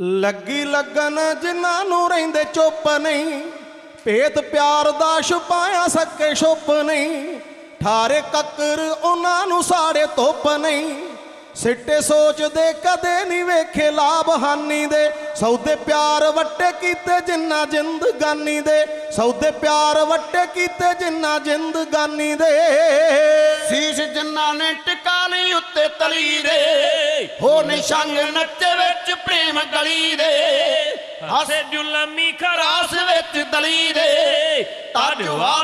ਲੱਗੀ ਲੱਗਨ ਜਿਨ੍ਹਾਂ ਨੂੰ ਰਹਿੰਦੇ ਚੁੱਪ ਨਹੀਂ। ਭੇਤ ਪਿਆਰ ਦਾ ਛੁਪਾਇਆ ਸਕੇ ਛੁਪ ਨਹੀਂ। ਠਾਰੇ ਕੱਕਰ ਉਹਨਾਂ ਨੂੰ ਸਾੜੇ ਧੁੱਪ ਨਹੀਂ। ਸਿੱਟੇ ਸੋਚਦੇ ਕਦੇ ਨਹੀਂ ਵੇਖੇ ਲਾਭ ਹਾਨੀ ਦੇ। ਸੌਦੇ ਪਿਆਰ ਵੱਟੇ ਕੀਤੇ ਜਿੰਨਾ ਜਿੰਦਗਾਨੀ ਦੇ। ਸੌਦੇ ਪਿਆਰ ਵੱਟੇ ਕੀਤੇ ਜਿੰਨਾ ਜਿੰਦਗਾਨੀ ਦੇ। ਸੀਸ ਜਿੰਨਾ ਨੇ ਟਿਕਾ ਲਈ ਉੱਤੇ ਤਲੀ ਦੇ ਹੋ ਨਿਸ਼ੰਗ ਨੱਚੇ ਵਿੱਚ ਪ੍ਰੇਮ ਗਲੀ ਦੇ। ਹਸੇ ਜੁਲਮੀ ਰਾਸ ਵਿੱਚ ਦਲੀ ਦੇ।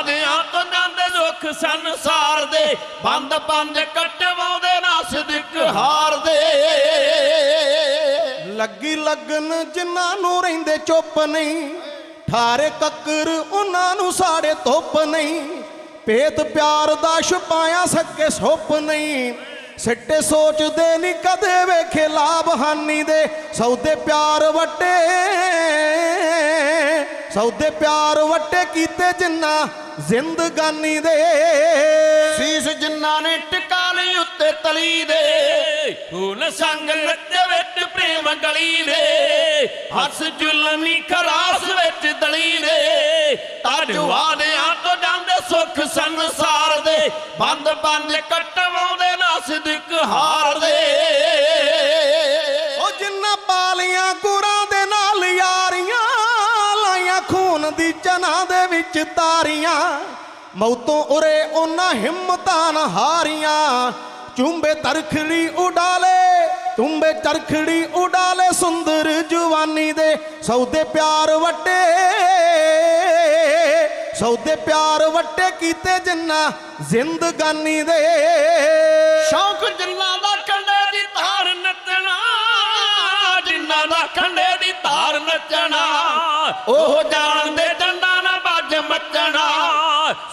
ਦੇ ਤੋਂ ਜਾਂਦੇ ਦੁੱਖ ਸੰਸਾਰ ਦੇ। ਬੰਦ ਪੰਜ ਕਟਵਾਉਂਦੇ ਨਾ ਸਿਦਕ ਹਾਰ ਦੇ। ਲੱਗੀ ਲੱਗਨ ਜਿਨ੍ਹਾਂ ਨੂੰ ਰਹਿੰਦੇ ਚੁੱਪ ਨਹੀਂ ਠਾਰੇ ਕੱਕਰ ਉਹਨਾਂ ਨੂੰ ਸਾੜੇ ਧੁੱਪ ਨਹੀਂ। ਭੇਤ ਪਿਆਰ ਦਾ ਛੁਪਾਇਆ ਸਕੇ ਸੁੱਪ ਨਹੀਂ। ਸਿੱਟੇ ਸੋਚਦੇ ਨਹੀਂ, ਕਦੇ ਵੇਖੇ ਲਾਭ ਹਾਨੀ ਦੇ। ਸੌਦੇ ਪਿਆਰ ਵਟੇ, ਸੌਦੇ ਪਿਆਰ ਵਟੇ ਕੀਤੇ ਜਿੰਨਾ ਜ਼ਿੰਦਗਾਨੀ ਦੇ। ਸੀਸ ਜਿੰਨਾ ਨੇ ਟਿਕਾ ਲਈ ਉੱਤੇ ਤਲੀ ਦੇ। ਹੁਣ ਸੰਗ ਨੱਚੇ ਵਿੱਚ, ਪ੍ਰੇਮ ਗਲੀ ਦੇ। ਹੱਸ ਜੁਲਮੀ ਖਰਾਸ ਵਿੱਚ ਦਲੀ ਦੇ। ਤੜਵਾ ਸੰਸਾਰ ਦੇ ਬੰਦ ਬੰਦ ਕਟਵਾਉਂਦੇ ਨਾ ਸਿਦਕ ਹਾਰ ਦੇ। ਉਹ ਜਿੰਨਾ ਪਾਲੀਆਂ ਗੁਰਾਂ ਦੇ ਨਾਲ ਯਾਰੀਆਂ, ਲਾਈਆਂ ਖੂਨ ਦੀ ਚਨਾ ਦੇ ਵਿੱਚ ਤਾਰੀਆਂ। ਮੌਤੋਂ ਉਰੇ ਉਹਨਾਂ ਹਿੰਮਤਾਂ ਨਾ ਹਾਰੀਆਂ। ਚੁੰਬੇ ਤਰਖੜੀ ਉਡਾਲੇ, ਚੁੰਬੇ ਚਰਖੜੀ ਉਡਾਲੇ ਸੁੰਦਰ ਜਵਾਨੀ ਦੇ ਸੌਦੇ ਪਿਆਰ ਵੱਟੇ। ਸੌਦੇ ਪਿਆਰ ਵੱਟੇ ਕੀਤੇ ਜਿੰਨਾ ਜ਼ਿੰਦਗਾਨੀ ਦੇ। ਸ਼ੌਕ ਜਿੰਨਾ ਦਾ ਕੰਡੇ ਦੀ ਧਾਰ ਨੱਚਣਾ, ਜਿੰਨਾ ਦਾ ਕੰਡੇ ਦੀ ਧਾਰ ਨੱਚਣਾ, ਉਹ ਜਾਣਦੇ ਡੰਡਾ ਨਾ ਵੱਜ ਮੱਚਣਾ,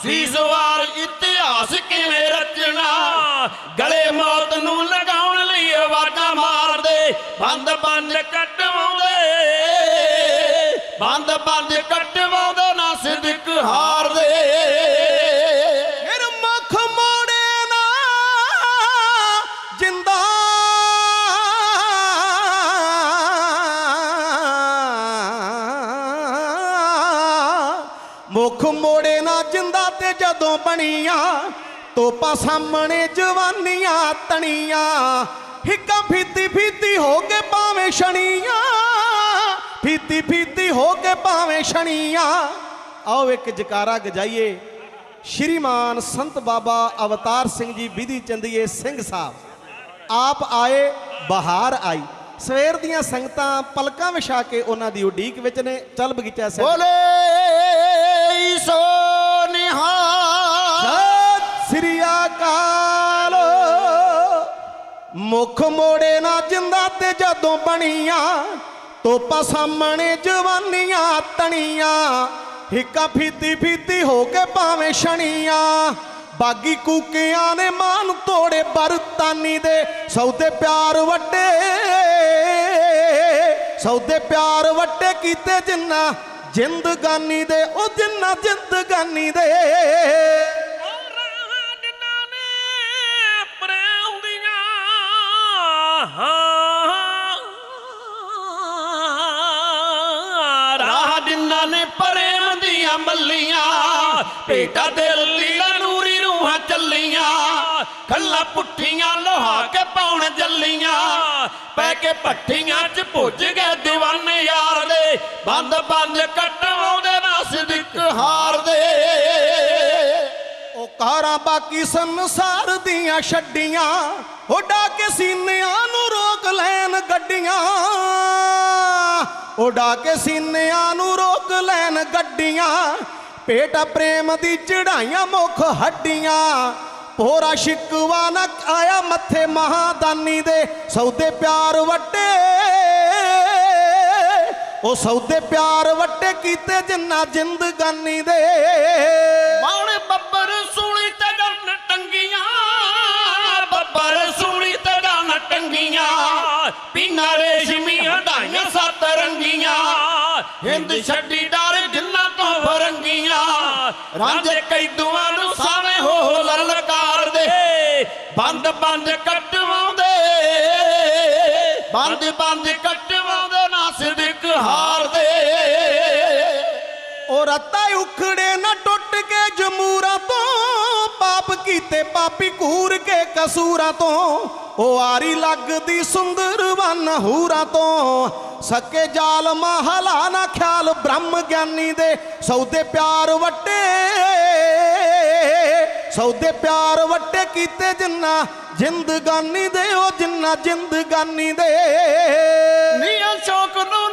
ਸੀਸ ਇਤਿਹਾਸ ਕਿਵੇਂ ਰਚਣਾ, ਗਲੇ ਮੌਤ ਨੂੰ ਲਗਾਉਣ ਲਈ ਆਵਾਜ਼ਾਂ ਮਾਰਦੇ, ਬੰਦ ਬੰਦ ਕੱਟਵਾਉਂਦੇ, ਬੰਦ ਬੰਦ ਕੱਟਵਾਉਂਦੇ। ਨਾ ਸਿਦਕ ਹਾਰਦੇ ਫਿਰ ਮੁਖ ਮੋੜੇ ਨਾ ਜਿੰਦਾ। ਮੁਖ ਮੋੜੇ ਨਾ ਜਿੰਦਾ ਤੇ ਜਦੋਂ ਬਣੀਆਂ, ਤੋਪਾ ਸਾਹਮਣੇ ਜਵਾਨੀਆਂ ਤਣੀਆਂ। ਹਿੱਕਾ ਫੀਤੀ ਫੀਤੀ ਹੋ ਕੇ ਭਾਵੇਂ ਛਣੀਆਂ। ਫੀਤੀ ਫੀਤੀ ਹੋ ਕੇ ਭਾਵੇਂ ਛਣੀਆਂ। ਆਓ ਇੱਕ ਜਕਾਰਾ ਗਜਾਈਏ। ਸ਼੍ਰੀਮਾਨ ਸੰਤ ਬਾਬਾ ਅਵਤਾਰ ਸਿੰਘ ਜੀ ਵਿਧੀ ਚੰਦੀਏ ਸਿੰਘ ਸਾਹਿਬ। ਆਪ ਆਏ ਬਹਾਰ ਆਈ। ਸਵੇਰ ਦੀਆਂ ਸੰਗਤਾਂ ਪਲਕਾਂ ਵਿਛਾ ਕੇ ਉਹਨਾਂ ਦੀ ਉਡੀਕ ਵਿੱਚ ਨੇ। ਚੱਲ ਬਗੀਚਾ ਸਿੰਘ ਬੋਲੇ ਸੋ ਨਿਹਾਲ। ਸਤਿ ਸ੍ਰੀ ਅਕਾਲ। ਮੁਖ ਮੋੜੇ ਨਾ ਜਿੰਦਾ ਤੇ ਜਦੋਂ ਬਣੀਆਂ ਤੋਪਾ ਸਾਹਮਣੇ ਜਵਾਨੀਆਂ ਤਣੀਆਂ। ਹਿੱਕਾ ਫੀਤੀ ਫੀਤੀ ਹੋ ਕੇ ਭਾਵੇਂ ਛਣੀਆਂ। ਬਾਗੀ ਕੂਕਿਆਂ ਨੇ ਮਾਨ ਤੋੜੇ ਬਰਤਾਨੀ ਦੇ। ਸੌਦੇ ਪਿਆਰ ਵੱਡੇ, ਸੌਦੇ ਪਿਆਰ ਵੱਡੇ ਕੀਤੇ ਜਿੰਨਾ ਜਿੰਦਗਾਨੀ ਦੇ, ਉਹ ਜਿੰਨਾ ਜਿੰਦਗਾਨੀ ਦੇ। ਪ੍ਰੇਮ ਮੱਲੀਆਂ। ਭੇਟਾ ਦਿਲ ਲੀਲਾ ਨੂਰੀ ਰੂਹਾਂ ਚੱਲੀਆਂ। ਖੱਲਾ ਪੁੱਠੀਆਂ ਲੋਹਾ ਕੇ ਪਾਉਣ ਜੱਲੀਆਂ। ਪੈ ਕੇ ਪੱਠੀਆਂ 'ਚ ਭੁੱਜ ਗਏ دیਵਾਨੇ ਯਾਰ ਦੇ। ਬੰਦ ਬੰਦ ਕਟਵਾਉਂਦੇ ਨਾ ਸਿਦਕ ਹਾਰ ਦੇ। ਉਹ ਕਾਰਾਂ ਬਾਕੀ ਸੰਸਾਰ ਦੀਆਂ ਛੱਡੀਆਂ। ਓਡਾ ਕੇ ਸੀਨਿਆਂ ਨੂੰ ਰੋਕ ਲੈਣ ਗੱਡੀਆਂ। ਉਡਾ ਕੇ ਸੀਨਿਆਂ ਨੂੰ ਰੋਕ ਲੈਣ ਗੱਡੀਆਂ। ਪੇਟਾ ਪ੍ਰੇਮ ਦੀ ਚੜਾਈਆਂ, ਮੁਖ ਹੱਡੀਆਂ। ਪੋਰਾ ਸ਼ਿਕਵਾ ਨਾ ਆਇਆ ਮੱਥੇ ਮਹਾਦਾਨੀ ਦੇ। ਸੌਦੇ ਪਿਆਰ ਵੱਡੇ ਉਹ ਸੌਦੇ ਪਿਆਰ ਵੱਡੇ ਕੀਤੇ ਜਿੰਨਾ ਜਿੰਦਗਾਨੀ ਦੇ। ਮਾਉਣੇ ਬੱਬਰ ਸੂਲੀ ਤੇ ਗੰਨ ਟੰਗੀਆਂ। ਬੱਬਰ ਸੂਲੀ ਤੇ ਗੰਨ ਟੰਗੀਆਂ। ਪੀਨਾ ਰੇਸ਼ਮੀ ਹਟਾਈਆਂ ਸੱਤ ਰੰਗੀਆਂ। ਹਿੰਦ ਛੱਡੀ ਡਰ ਜਿੰਨਾ ਤੋਂ ਫਰੰਗੀਆਂ। ਰਾਂਝੇ ਕੈਦੂਆਂ ਨੂੰ ਸਾਵੇਂ ਹੋ ਲਲਕਾਰ ਦੇ। ਬੰਦ ਬੰਦ ਕੱਟਵਾਉਂਦੇ। ਬੰਦ ਬੰਦ ਕੇ ਕਸੂਰਾਂ ਤੋਂ, ਉਹ ਆਰੀ ਲੱਗਦੀ ਸੁੰਦਰ ਵਨ ਹੂਰਾਂ ਤੋਂ। ਸਕੇ ਜਾਲ ਮਹਲਾ ਨਾ ਖਿਆਲ ਬ੍ਰਹਮ ਗਿਆਨੀ ਦੇ, ਸੌਦੇ ਪਿਆਰ ਵੱਟੇ। ਸੌਦੇ ਪਿਆਰ ਵੱਟੇ ਕੀਤੇ ਜਿੰਨਾ ਜਿੰਦਗਾਨੀ ਦੇ, ਉਹ ਜਿੰਨਾ ਜਿੰਦਗਾਨੀ ਦੇ। ਨੀਆਂ ਸ਼ੌਕ ਨੂੰ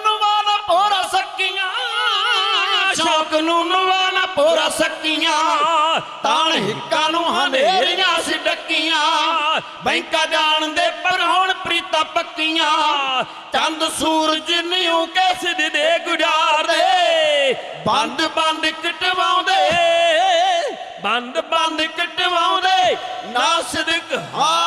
ਸ਼ੌਕ ਨੂੰ ਪੋਰਾ ਸਕੀਆਂ। ਤਾਣ ਹਿੱਕਾਂ ਨੂੰ ਹਨੇਰੀਆਂ ਸੀ ਡੱਕੀਆਂ। ਬੈਂਕਾ ਜਾਣਦੇ ਪਰ ਹੁਣ ਪ੍ਰੀਤਾ ਪੱਕੀਆਂ। ਚੰਦ ਸੂਰਜ ਨਿਉ ਕਿਸ ਦੇ ਗੁਜ਼ਾਰਦੇ। ਬੰਦ ਬੰਦ ਕਟਵਾਉਂਦੇ। ਬੰਦ ਬੰਦ ਕਟਵਾਉਂਦੇ। ਨਾ ਸਦਕ ਹਾਰਦੇ